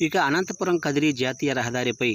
ఇక అనంతపురం కదిరి జాతీయ రహదారిపై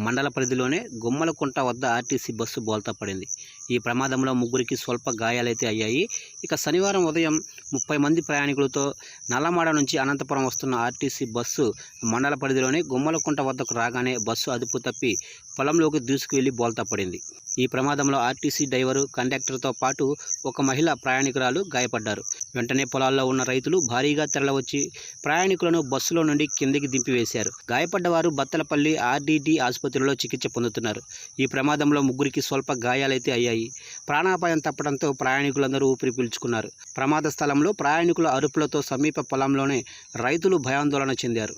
మండల పరిధిలోనే గుమ్మలకుంట వద్ద ఆర్టీసీ బస్సు బోల్తా పడింది. ఈ ప్రమాదంలో ముగ్గురికి స్వల్ప గాయాలైతే అయ్యాయి. ఇక శనివారం ఉదయం ముప్పై మంది ప్రయాణికులతో నల్లమాడ నుంచి అనంతపురం వస్తున్న ఆర్టీసీ బస్సు మండల పరిధిలోని గుమ్మలకుంట వద్దకు రాగానే బస్సు అదుపు తప్పి పొలంలోకి దూసుకువెళ్ళి బోల్తా పడింది. ఈ ప్రమాదంలో ఆర్టీసీ డ్రైవరు కండక్టర్తో పాటు ఒక మహిళ ప్రయాణికురాలు గాయపడ్డారు. వెంటనే పొలాల్లో ఉన్న రైతులు భారీగా తెరలవచ్చి ప్రయాణికులను బస్సులో నుండి కిందికి దింపివేశారు. గాయపడ్డవారు బత్తలపల్లి ఆర్డీటీ ఆసుపత్రిలో చికిత్స పొందుతున్నారు. ఈ ప్రమాదంలో ముగ్గురికి స్వల్ప గాయాలైతే అయ్యాయి. ప్రాణాపాయం తప్పడంతో ప్రయాణికులందరూ ఊపిరి పీల్చుకున్నారు. ప్రమాద స్థలంలో ప్రయాణికుల అరుపులతో సమీప పొలంలోనే రైతులు భయాందోళన చెందారు.